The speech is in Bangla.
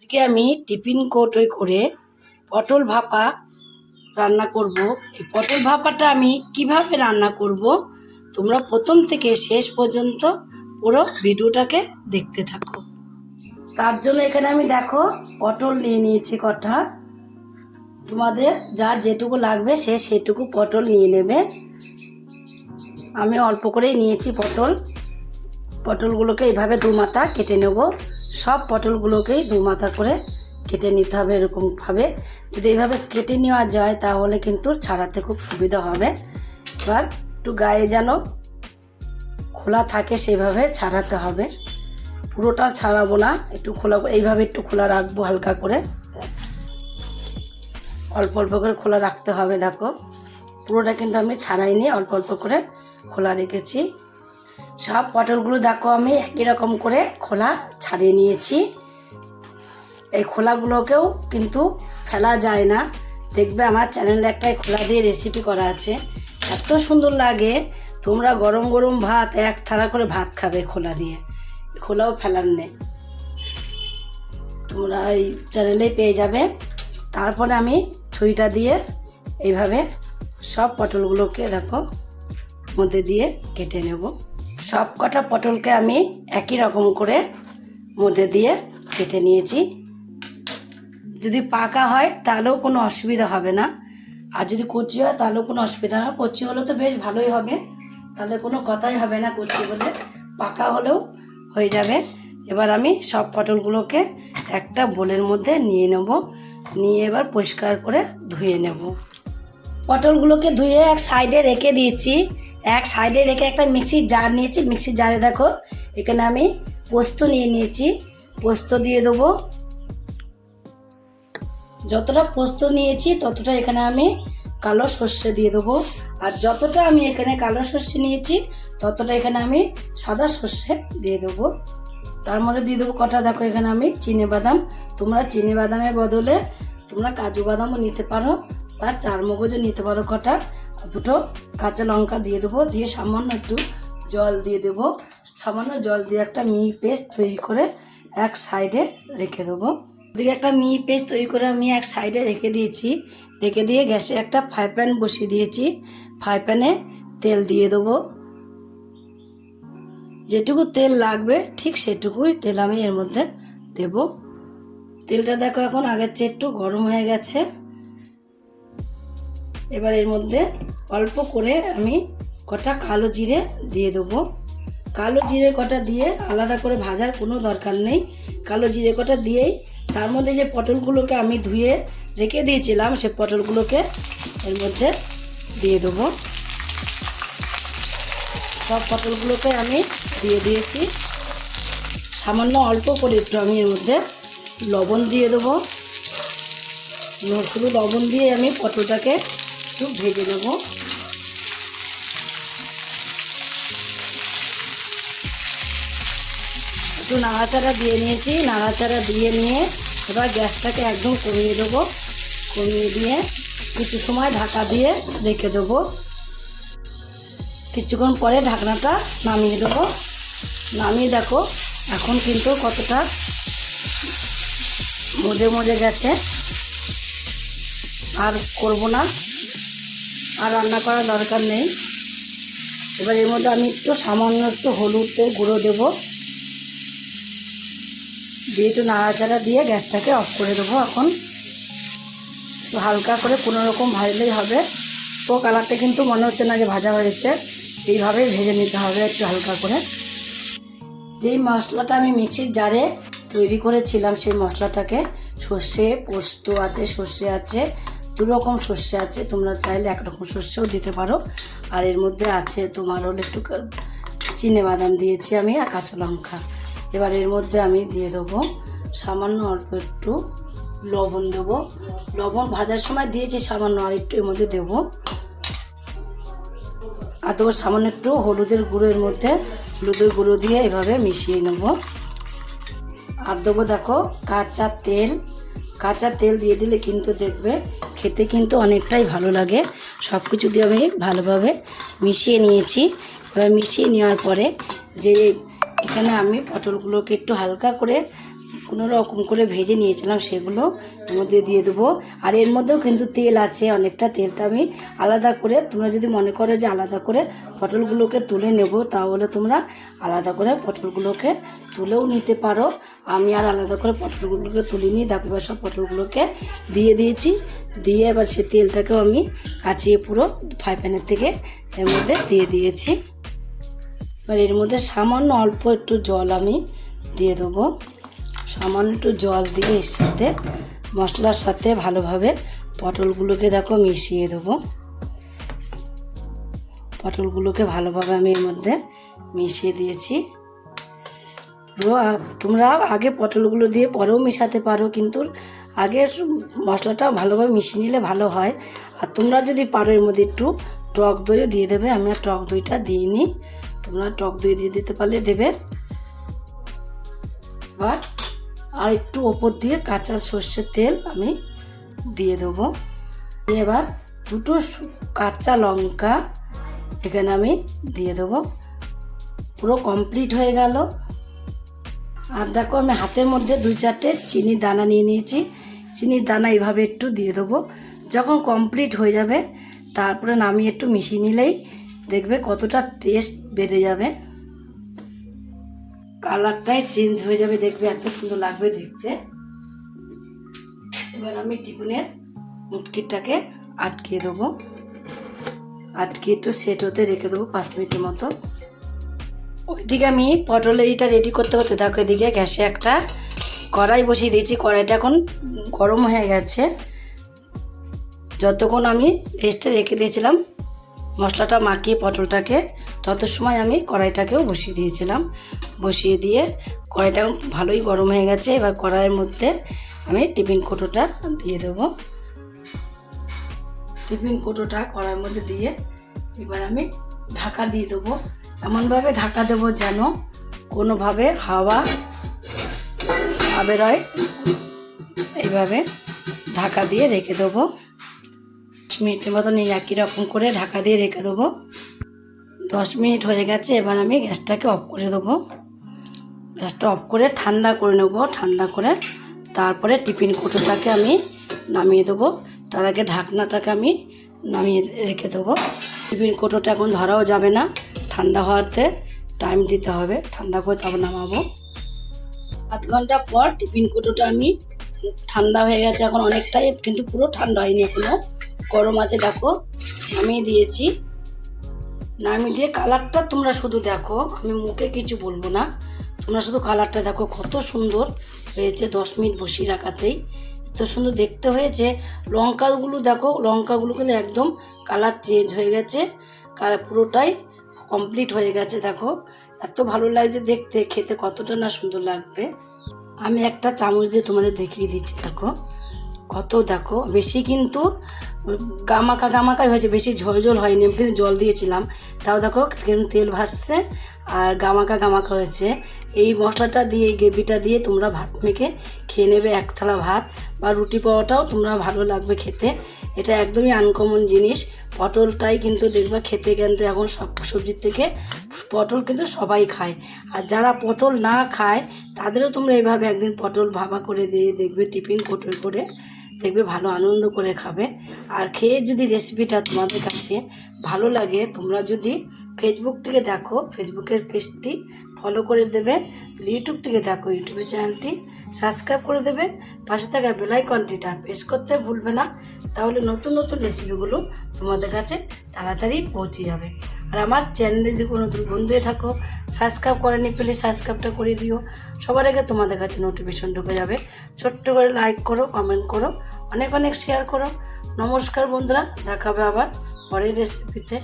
আজকে আমি টিফিন কৌটোয় করে পটল ভাপা রান্না করব। এই পটল ভাপাটা আমি কীভাবে রান্না করব? তোমরা প্রথম থেকে শেষ পর্যন্ত পুরো ভিডিওটাকে দেখতে থাকো। তার জন্য এখানে আমি দেখো পটল নিয়ে নিয়েছি কটা। তোমাদের যা যেটুকু লাগবে সে সেটুকু পটল নিয়ে নেবে। আমি অল্প করেই নিয়েছি পটল। পটলগুলোকে এইভাবে দু মাথা কেটে নেব। সব পটলগুলোকেই দু মাথা করে কেটে নিতে হবে এরকমভাবে। যদি এইভাবে কেটে নেওয়া যায় তাহলে কিন্তু ছাড়াতে খুব সুবিধা হবে। এবার একটু গায়ে যেন খোলা থাকে সেইভাবে ছাড়াতে হবে। পুরোটা ছাড়াবো না, একটু খোলা এইভাবে একটু খোলা রাখব হালকা করে। অল্প অল্প করে খোলা রাখতে হবে, দেখো। পুরোটা কিন্তু আমি ছাড়াইনি, অল্প অল্প করে খোলা রেখেছি। সব পটলগুলো দেখো আমি একই রকম করে খোলা ছাড়িয়ে নিয়েছি। এই খোলাগুলোকেও কিন্তু ফেলা যায় না। দেখবে আমার চ্যানেলে একটাই খোলা দিয়ে রেসিপি করা আছে। এত সুন্দর লাগে। তোমরা গরম গরম ভাত, এক থালা করে ভাত খাবে খোলা দিয়ে। খোলাও ফেলার নেই। তোমরা এই চ্যানেলেই পেয়ে যাবে। তারপরে আমি ছুরিটা দিয়ে এইভাবে সব পটলগুলোকে দেখো মধ্যে দিয়ে কেটে নেব। সব কটা পটলকে আমি একই রকম করে মধ্যে দিয়ে কেটে নিয়েছি। যদি পাকা হয়, তাহলেও কোনো অসুবিধা হবে না। আর যদি কচি হয়, তাহলেও কোনো অসুবিধা না। কচি হলে তো বেশ ভালোই হবে। তাহলে কোনো কথাই হবে না কচি হলে। পাকা হলেও হয়ে যাবে। এবার আমি সব পটলগুলোকে একটা বোলের মধ্যে নিয়ে নেব। নিয়ে এবার পরিষ্কার করে ধুয়ে নেব। পটলগুলোকে ধুয়ে এক সাইডে রেখে দিয়েছি। এক সাইডে রেখে একটা মিক্সির জার নিয়েছি। মিক্সির জারে দেখো, এখানে আমি পোস্ত নিয়ে নিয়েছি। পোস্ত দিয়ে দেবো। যতটা পোস্ত নিয়েছি, ততটা এখানে আমি কালো সর্ষে দিয়ে দেবো। আর যতটা আমি এখানে কালো সর্ষে নিয়েছি, ততটা এখানে আমি সাদা সর্ষে দিয়ে দেবো। তার মধ্যে দিয়ে দেবো কটা, দেখো এখানে আমি চিনে বাদাম। তোমরা চিনে বাদামের বদলে তোমরা কাজু বাদামও নিতে পারো বা চার মগজও নিতে পারো কটা। দুটো কাঁচা লঙ্কা দিয়ে দেবো, দিয়ে সামান্য একটু জল দিয়ে দেবো। সামান্য জল দিয়ে একটা মিহি পেস্ট তৈরি করে এক সাইডে রেখে দেবো। ওদিকে একটা মিহি পেস্ট তৈরি করে আমি এক সাইডে রেখে দিয়েছি। রেখে দিয়ে গ্যাসে একটা ফ্রাই প্যান বসিয়ে দিয়েছি। ফ্রাই প্যানে তেল দিয়ে দেবো। যেটুকু তেল লাগবে, ঠিক সেটুকুই তেল আমি এর মধ্যে দেব। তেলটা দেখো এখন আগের চেয়ে একটু গরম হয়ে গেছে। এবার এর মধ্যে অল্প করে আমি কটা কালো জিরে দিয়ে দেবো। কালো জিরে কটা দিয়ে আলাদা করে ভাজার কোনো দরকার নেই। কালো জিরে কটা দিয়েই তার মধ্যে যে পটলগুলোকে আমি ধুয়ে রেখে দিয়েছিলাম, সে পটলগুলোকে এর মধ্যে দিয়ে দেবো। সব পটলগুলোকে আমি দিয়ে দিয়েছি। সামান্য অল্প করে একটু আমি এর মধ্যে লবণ দিয়ে দেবো। শুধু লবণ দিয়ে আমি পটলটাকে একটু ভেজে নেব। একটু নাড়াচাড়া দিয়ে নিয়েছি, নাড়াচাড়া দিয়ে নিয়ে এবার গ্যাসটাকে একদম কমিয়ে দেবো। কমিয়ে দিয়ে কিছু সময় ঢাকা দিয়ে রেখে দেবো। কিছুক্ষণ পরে ঢাকনাটা নামিয়ে দেবো। নামিয়ে দেখো, এখন কিন্তু কতটা মজে মজে গেছে। আর করব না। আর রান্না করার দরকার নেই। এবার এর মধ্যে আমি একটু সামান্য একটু হলুদের গুঁড়ো দেবো। দিয়ে একটু নাড়াচাড়া দিয়ে গ্যাসটাকে অফ করে দেবো এখন। হালকা করে কোনো রকম ভাজলেই হবে। তো কালারটা কিন্তু মনে হচ্ছে না যে ভাজা হয়েছে। এইভাবেই ভেজে নিতে হবে একটু হালকা করে। যেই মশলাটা আমি মিক্সির জারে তৈরি করেছিলাম সেই মশলাটাকে সর্ষে পোস্ত আছে, সর্ষে আছে দু রকম সর্ষে আছে, তোমরা চাইলে একরকম সর্ষেও দিতে পারো। আর এর মধ্যে আছে তোমার হলো একটু চিনে বাদাম দিয়েছি আমি আর কাঁচা লঙ্কা। এবার এর মধ্যে আমি দিয়ে দেবো সামান্য অল্প একটু লবণ দেবো। লবণ ভাজার সময় দিয়েছি সামান্য আর একটু এর মধ্যে দেবো। আর দেবো সামান্য একটু হলুদের গুঁড়ো এর মধ্যে। হলুদের গুঁড়ো দিয়ে এভাবে মিশিয়ে নেব। আর দেবো দেখো কাঁচা তেল কাঁচা তেল দিয়ে দিলে কিন্তু দেখবে খেতে কিন্তু অনেকটাই ভালো লাগে। সব কিছু দিয়ে আমি ভালোভাবে মিশিয়ে নিয়েছি। এবার মিশিয়ে নেওয়ার পরে যে এখানে আমি পটলগুলোকে একটু হালকা করে কোনো রকম করে ভেজে নিয়েছিলাম সেগুলো এর মধ্যে দিয়ে দেবো। আর এর মধ্যেও কিন্তু তেল আছে, অনেকটা তেলটা আমি আলাদা করে, তোমরা যদি মনে করো যে আলাদা করে পটলগুলোকে তুলে নেব, তাহলে তোমরা আলাদা করে পটলগুলোকে তুলেও নিতে পারো। আমি আর আলাদা করে পটলগুলোকে তুলে দেখো এবার সব পটলগুলোকে দিয়ে দিয়েছি। দিয়ে এবার সে তেলটাকেও আমি কাচিয়ে পুরো ফ্রাই প্যানের থেকে এর মধ্যে দিয়ে দিয়েছি। এবার এর মধ্যে সামান্য অল্প একটু জল আমি দিয়ে দেবো। সামান্য একটু জল দিয়ে এর সাথে মশলার সাথে ভালোভাবে পটলগুলোকে দেখো মিশিয়ে দেবো। পটলগুলোকে ভালোভাবে আমি এর মধ্যে মিশিয়ে দিয়েছি। তোমরা আগে পটলগুলো দিয়ে পরেও মেশাতে পারো, কিন্তু আগে মশলাটা ভালোভাবে মিশিয়ে নিলে ভালো হয়। আর তোমরা যদি পারো এর মধ্যে একটু টক দইও দিয়ে দেবে, আমি আর টক দইটা দিইনি। তোমরা টক দই দিয়ে দিতে পারলে দেবে। এবার আর একটু ওপর দিয়ে কাঁচা সর্ষের তেল আমি দিয়ে দেবো। এবার দুটো কাঁচা লঙ্কা এখানে আমি দিয়ে দেবো। পুরো কমপ্লিট হয়ে গেল। আর দেখো আমি হাতের মধ্যে দুই চারটে চিনির দানা নিয়ে নিয়েছি। চিনির দানা এইভাবে একটু দিয়ে দেবো। যখন কমপ্লিট হয়ে যাবে, তারপরে নামিয়ে একটু মিশিয়ে নিলেই দেখবে কতটা টেস্ট বেড়ে যাবে। কালারটাই চেঞ্জ হয়ে যাবে, দেখবে এত সুন্দর লাগবে দেখতে। এবার আমি টিফিনের মুটকিটাকে আটকিয়ে দেবো। আটকে একটু সেট হতে রেখে দেবো পাঁচ মিনিটের মতো। ওইদিকে আমি পটলের এটা রেডি করতে করতে, দেখো এদিকে গ্যাসে একটা কড়াই বসিয়ে দিয়েছি। কড়াইটা এখন গরম হয়ে গেছে। যতক্ষণ আমি রেস্টে রেখে দিয়েছিলাম মশলাটা মাখিয়ে পটলটাকে তত সময় আমি কড়াইটাকেও বসিয়ে দিয়েছিলাম। বসিয়ে দিয়ে কড়াইটা ভালোই গরম হয়ে গেছে। এবার কড়াইয়ের মধ্যে আমি টিফিন কোটোটা দিয়ে দেবো। টিফিন কোটোটা কড়াইয়ের মধ্যে দিয়ে এবার আমি ঢাকা দিয়ে দেবো। এমনভাবে ঢাকা দেবো যেন কোনোভাবে হাওয়া না এইভাবে ঢাকা দিয়ে রেখে দেবো। মিনিটের মতন একই রকম করে ঢাকা দিয়ে রেখে দেবো। দশ মিনিট হয়ে গেছে, এবার আমি গ্যাসটাকে অফ করে দেবো। গ্যাসটা অফ করে ঠান্ডা করে নেব, ঠান্ডা করে তারপরে টিফিন কোটোটাকে আমি নামিয়ে দেবো। তার আগে ঢাকনাটাকে আমি নামিয়ে রেখে দেবো। টিফিন কোটোটা এখন ধরাও যাবে না, ঠান্ডা হওয়াতে টাইম দিতে হবে। ঠান্ডা করে তারপর নামাবো। আধ ঘণ্টা পর টিফিন কোটোটা আমি ঠান্ডা হয়ে গেছে, এখন অনেকটাই, কিন্তু পুরো ঠান্ডা হয়নি এখনও। গরম আছে, দেখো। নামিয়ে দিয়েছি। নামিয়ে দিয়ে কালারটা তোমরা শুধু দেখো। আমি মুখে কিছু বলব না। তোমরা শুধু কালারটা দেখো। কত সুন্দর হয়েছে দশ মিনিট বসিয়ে রাখাতেই। এত সুন্দর দেখতে হয়েছে। লঙ্কাগুলো দেখো, লঙ্কাগুলো কিন্তু একদম কালার চেঞ্জ হয়ে গেছে। কালার পুরোটাই কমপ্লিট হয়ে গেছে, দেখো। এত ভালো লাগছে দেখতে, খেতে কতটা না সুন্দর লাগবে। আমি একটা চামচ দিয়ে তোমাদের দেখিয়ে দিচ্ছি, দেখো। কত দেখো, বেশি কিন্তু গামাকা গামাকাই হয়েছে, বেশি ঝোল ঝোল হয়নি, আমি কিন্তু জল দিয়েছিলাম। তাও দেখো কেমন তেল ভাসছে আর গামাকা গামাকা হয়েছে। এই মশলাটা দিয়ে, এই গ্রেভিটা দিয়ে তোমরা ভাত মেখে খেয়ে নেবে এক থালা ভাত বা রুটি পাওয়াটাও তোমরা ভালো লাগবে খেতে। এটা একদমই আনকমন জিনিস। পটলটাই কিন্তু দেখবা খেতে কিন্তু এখন সব সবজির থেকে পটল কিন্তু সবাই খায়। আর যারা পটল না খায়, তাদেরও তোমরা এইভাবে একদিন পটল ভাবা করে দিয়ে দেখবে, টিফিন পটল করে। দেখবে ভালো আনন্দ করে খাবে। আর খেয়ে যদি রেসিপিটা তোমাদের কাছে ভালো লাগে, তোমরা যদি ফেসবুক থেকে দেখো ফেসবুকের পেজটি ফলো করে দেবে। ইউটিউব থেকে দেখো ইউটিউবের চ্যানেলটি সাবস্ক্রাইব করে দেবে, পাশে থাকা বেলাইকনটিটা প্রেস করতে ভুলবে না, তাহলে নতুন নতুন রেসিপিগুলো তোমাদের কাছে তাড়াতাড়ি পৌঁছে যাবে। আর আমার চ্যানেলে যদি কোনো নতুন বন্ধু থাকো সাবস্ক্রাইব করেনি পেলে সাবস্ক্রাইবটা করে দিও। সবার আগে তোমাদের কাছে নোটিফিকেশন ঢুকে যাবে। ছোট্ট করে লাইক করো কমেন্ট করো, অনেক অনেক শেয়ার করো। নমস্কার বন্ধুরা, দেখাবে আবার পরের রেসিপিতে